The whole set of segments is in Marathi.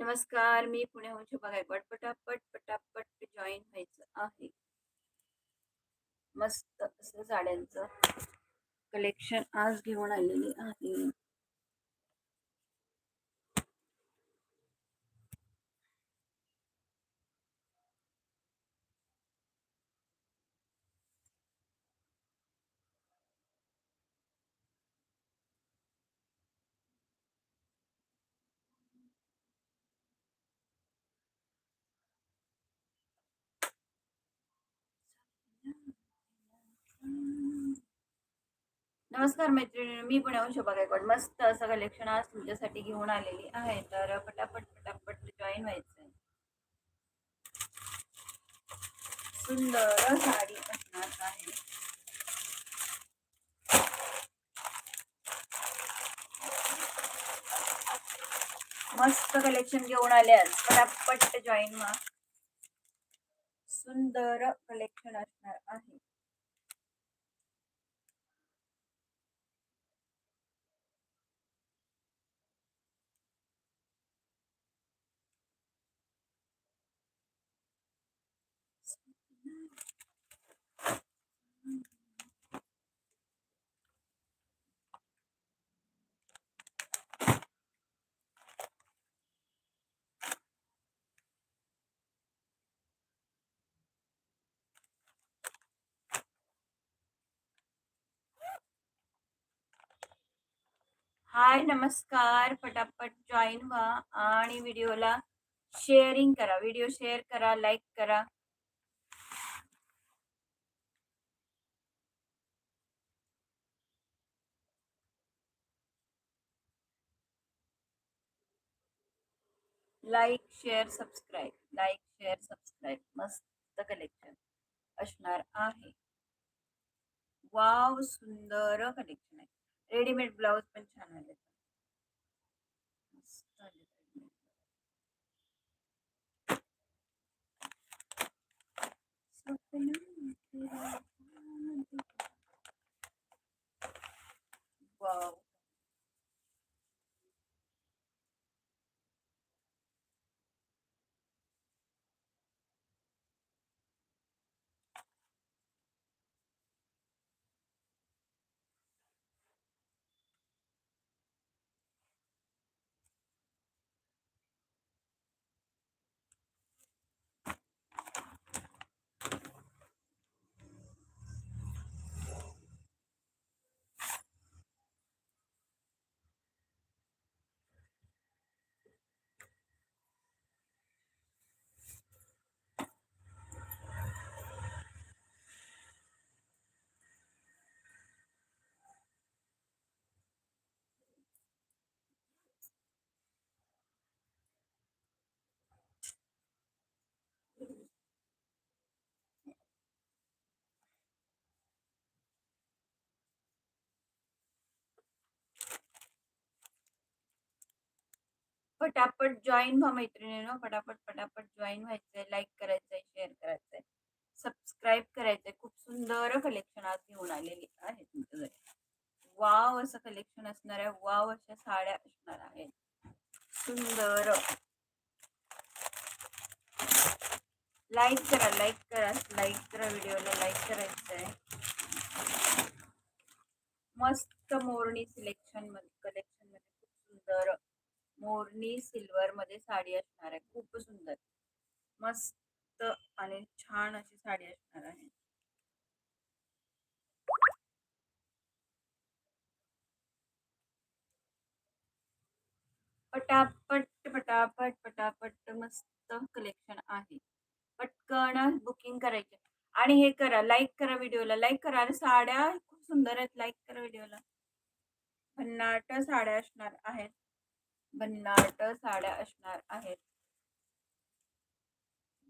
नमस्कार मी पुण्याहून शुभा गायकवाड. पटापट पटापट जॉईन व्हायचं आहे. मस्त असं साड्यांचं कलेक्शन आज घेऊन आलेली आहे. नमस्कार मैत्रिणी मी पुण्याहून शोभा गायकवाड. मस्त असं कलेक्शन आज तुमच्यासाठी घेऊन आलेली आहे. तर पटापट पटापट जॉईन व्हायचं आहे सुंदर साडी असणार आहे. मस्त कलेक्शन घेऊन आले आज. पटापट जॉईन व्हा. सुंदर कलेक्शन असणार आहे. हाय, नमस्कार पटापट जॉईन व्हा आणि व्हिडिओला शेअरिंग करा. व्हिडिओ शेअर करा लाईक करा. Like share subscribe like share subscribe मस्त कलेक्शन असणार आहे. वाव सुंदर कलेक्शन आहे. रेडीमेड ब्लाऊज पण छान आले मस्त पटापट जॉईन व्हा मैत्रिणीनं पटापट पटापट जॉईन व्हायचंय लाईक करायचंय शेअर करायचंय. सबस्क्राईब करायचंय. खूप सुंदर कलेक्शन आज घेऊन आलेली आहे तुमच्याकडे वाव असं कलेक्शन असणार आहे वाव अशा साड्या असणार आहेत. सुंदर. लाईक करा लाईक करा लाईक करा व्हिडिओला लाईक करायचंय. मस्त मोरणी सिलेक्शनमध्ये. मोरणी सिल्वर मध्ये साडी असणार आहे. खूप सुंदर. मस्त आणि छान अशी साडी असणार आहे. पटापट पटापट पटापट मस्त कलेक्शन आहे. पटकन बुकिंग करायचे. आणि हे करा लाईक करा व्हिडिओला लाईक करा. आणि साड्या खूप सुंदर आहेत. लाईक करा व्हिडिओला भन्नाट साड्या असणार आहेत. भन्नाट साड्या असणार आहेत.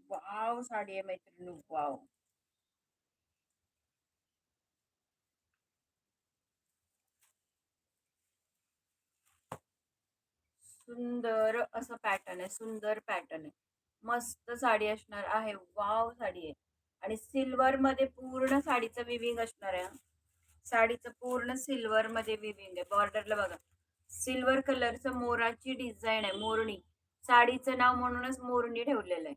वाव साडी आहे मैत्रिणी वाव. सुंदर असं पॅटर्न आहे सुंदर पॅटर्न आहे. मस्त साडी असणार आहे वाव साडी आहे. आणि सिल्वर मध्ये पूर्ण साडीचं विविंग असणार आहे साडीचं पूर्ण सिल्वर मध्ये विविंग आहे. बॉर्डरला बघा. सिल्वर कलरचं मोराची डिझाईन आहे मोरणी. साडीचं नाव म्हणूनच मोरणी ठेवलेलं आहे.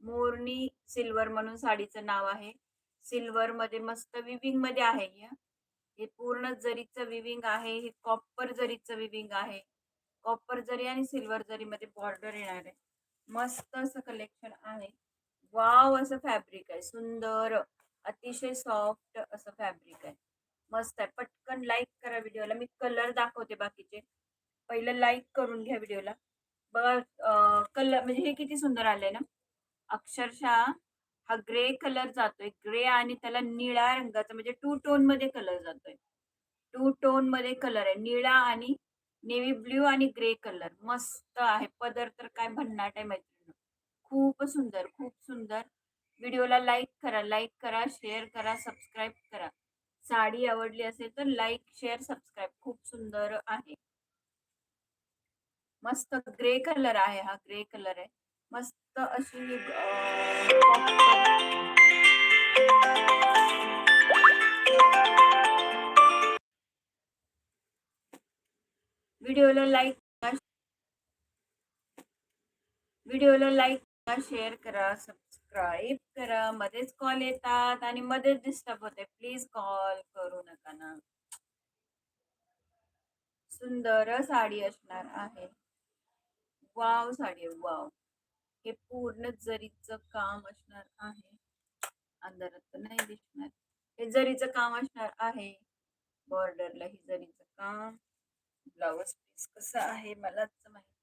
मोरणी सिल्वर म्हणून साडीचं नाव आहे. सिल्वर मध्ये मस्त विविंगमध्ये आहे हे. हे पूर्ण जरीचं विविंग आहे हे कॉपर जरीचं विविंग आहे. कॉपर जरी आणि सिल्वर जरी मध्ये बॉर्डर येणार आहे. मस्त असं कलेक्शन आहे. वाव असं फॅब्रिक आहे. सुंदर अतिशय सॉफ्ट असं फॅब्रिक आहे. मस्त आहे. पटकन लाईक करा व्हिडिओला मी कलर दाखवते बाकीचे. पहिलं लाईक करून घ्या व्हिडिओला बघा कलर म्हणजे हे किती सुंदर आलंय ना? अक्षरशः हा ग्रे कलर जातोय. ग्रे आणि त्याला निळ्या रंगाचा म्हणजे टू टोनमध्ये कलर जातोय. टू टोनमध्ये कलर आहे. निळा आणि नेव्ही ब्ल्यू आणि ग्रे कलर मस्त आहे. पदर तर काय भन्नाट आहे मैत्रिणी खूप सुंदर खूप सुंदर. व्हिडिओला लाईक करा. लाईक करा शेअर करा सबस्क्राईब करा. साडी आवडली असेल तर लाईक शेअर सबस्क्राईब खूप सुंदर आहे. मस्त ग्रे कलर आहे हा ग्रे कलर आहे. मस्त अशी व्हिडिओला लाईक व्हिडिओला लाईक करा. शेअर करा सबस्क्राईब करा. मध्येच कॉल येतात आणि मध्येच डिस्टर्ब होते. प्लीज कॉल करू नका ना. सुंदर साडी असणार आहे. वाव साडी आहे. वाव हे पूर्ण जरीचं काम असणार आहे. अंधारात नाही दिसणार. हे जरीचं काम असणार आहे. बॉर्डरला ही जरीचं काम. ब्लाऊज पीस कसं आहे? मलाच माहिती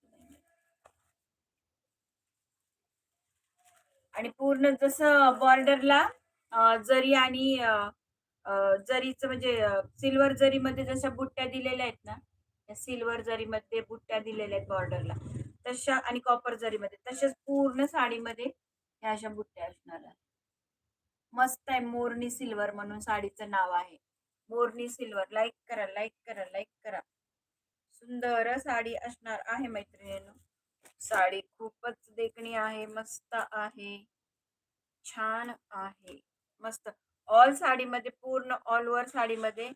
आणि पूर्ण जसं बॉर्डरला जरी आणि जरीच जरीचं म्हणजे सिल्वर जरीमध्ये जशा बुट्ट्या दिलेल्या आहेत ना त्या सिल्वर जरीमध्ये बुट्ट्या दिलेल्या आहेत बॉर्डरला तशा आणि कॉपर जरीमध्ये तशाच पूर्ण साडीमध्ये ह्या अशा बुट्ट्या असणार आहेत. मस्त आहे मोरणी सिल्वर म्हणून साडीचं नाव आहे. मोरणी सिल्वर लाईक करा लाईक करा लाईक करा. सुंदर साडी असणार आहे मैत्रिणीनं. साडी खूपच देखणी आहे मस्त आहे. छान आहे. मस्त. ऑल साडीमध्ये पूर्ण ऑल ओव्हर साडीमध्ये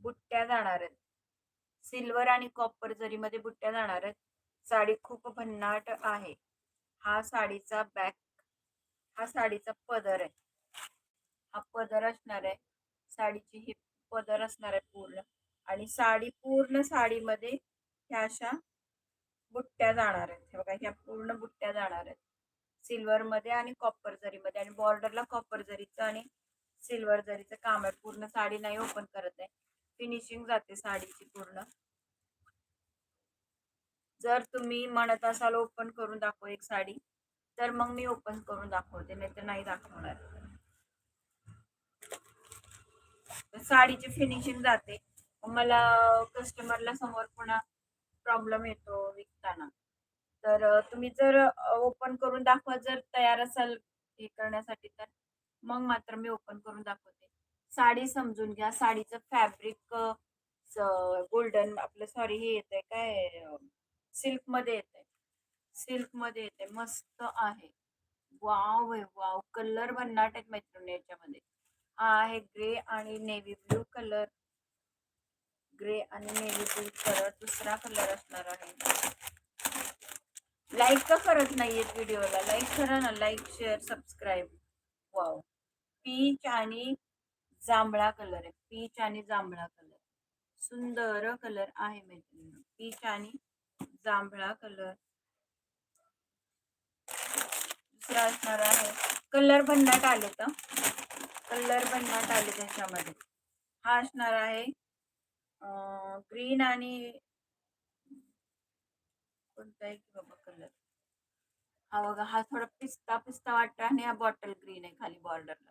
बुट्ट्या जाणार आहेत. सिल्वर आणि कॉपर जरीमध्ये बुट्ट्या जाणार आहेत. साडी खूप भन्नाट आहे. हा साडीचा बॅक हा साडीचा पदर आहे. हा पदर असणार आहे. साडीची ही पदर असणार आहे पूर्ण. आणि साडी पूर्ण साडीमध्ये ह्या अशा बुट्ट्या जाणार आहेत. हे बघा ह्या पूर्ण बुट्ट्या जाणार आहेत. सिल्वर मध्ये आणि कॉपर जरीमध्ये. आणि बॉर्डरला कॉपर जरीचं आणि सिल्वर जरीचं काम आहे. पूर्ण साडी नाही ओपन करत आहे. फिनिशिंग जाते साडीची पूर्ण. जर तुम्ही म्हणत असाल ओपन करून दाखव एक साडी तर मग मी ओपन करून दाखवते. नाही तर नाही दाखवणार. साडीची फिनिशिंग जाते. मला कस्टमरला समोर पुन्हा प्रॉब्लेम येतो विकताना. तर तुम्ही जर ओपन करून दाखवा जर तयार असाल हे करण्यासाठी तर मग मात्र मी ओपन करून दाखवते. साडी समजून घ्या. साडीचं फॅब्रिक गोल्डन आपलं सॉरी हे येत आहे काय सिल्कमध्ये येत आहे सिल्कमध्ये येते मस्त आहे. वाव आहे वाव. कलर भन्नाट आहेत मैत्रिणी याच्यामध्ये हा आहे ग्रे आणि नेव्ही ब्लू कलर ग्रे आणि नेव्ही ब्लू कलर दुसरा कलर असणार आहे. लाईक का करत नाहीयेत व्हिडिओला. लाईक करा ना. Like share subscribe wow peach आणि जांभळा कलर आहे. पीच आणि जांभळा कलर. सुंदर कलर आहे मैत्रिणी पीच आणि जांभळा कलर. दुसरा असणार आहे. कलर भन्नाट आले तर कलर भन्नाट आले त्याच्यामध्ये हा असणार आहे ग्रीन आणि कोणता आहे की बाबा कलर हा बघा हा थोडा पिस्ता पिस्ता वाटतो आणि हा बॉटल ग्रीन आहे खाली बॉर्डरला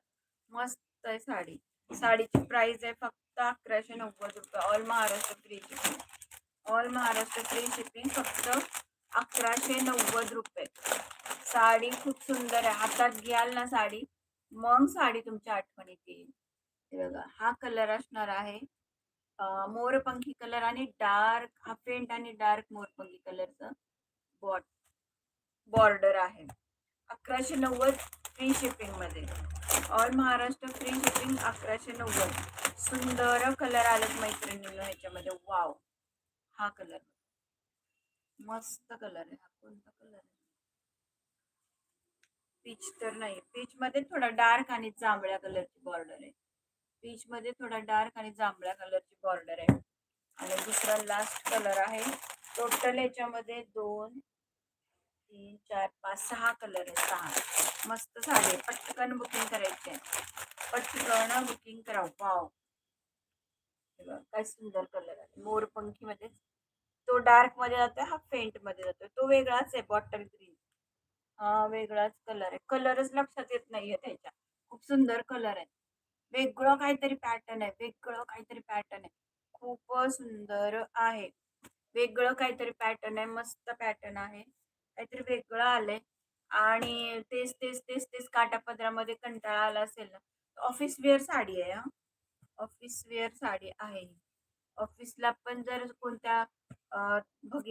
मस्त आहे साडी. साडीची प्राइस आहे फक्त अकराशे नव्वद रुपये. All Maharashtra free shipping all Maharashtra free shipping फक्त अकराशे नव्वद रुपये. साडी खूप सुंदर आहे. हातात घ्याल ना साडी मग साडी तुमच्या आठवणीत येईल. बघा हा कलर असणार आहे मोरपंखी कलर आणि डार्क हा फेंट आणि डार्क मोरपंखी कलरचं बॉट बॉर्डर आहे. अकराशे नव्वद फ्री शिपिंगमध्ये. ऑल महाराष्ट्र फ्री शिपिंग अकराशे नव्वद. सुंदर कलर आलेत मैत्रिणींनो ह्याच्यामध्ये. वाव. हा कलर. मस्त कलर आहे. हा कोणता कलर आहे? पीच तर नाही. पीच मध्ये थोडा डार्क आणि जांभळ्या कलरची बॉर्डर आहे. पीच मध्ये थोडा डार्क आणि जांभळ्या कलरची बॉर्डर आहे. आणि दुसरा लास्ट कलर आहे. टोटल याच्यामध्ये दोन तीन चार पाच सहा कलर आहे. सहा. मस्त साडी पटकन बुकिंग करायची. आहे पटकन बुकिंग कराव. वाव काय सुंदर कलर आहे. मोरपंखी मध्ये तो डार्कमध्ये जातोय हा फेंटमध्ये जातोय. तो वेगळाच आहे बॉटल ग्रीन हा वेगळाच कलर आहे. कलरच लक्षात येत नाहीये त्याच्या. खूप सुंदर कलर आहे. वेगळं काहीतरी पॅटर्न आहे वेगळं काहीतरी पॅटर्न आहे. खूप सुंदर आहे. वेगळं काहीतरी पॅटर्न आहे मस्त पॅटर्न आहे. काहीतरी वेगळं आलंय. आणि तेच तेच तेच तेच काटापदरामध्ये कंटाळा आला असेल ना ऑफिस वेअर साडी आहे हा. ऑफिस वेअर साडी आहे ऑफिसला पण जर कोणत्या बघित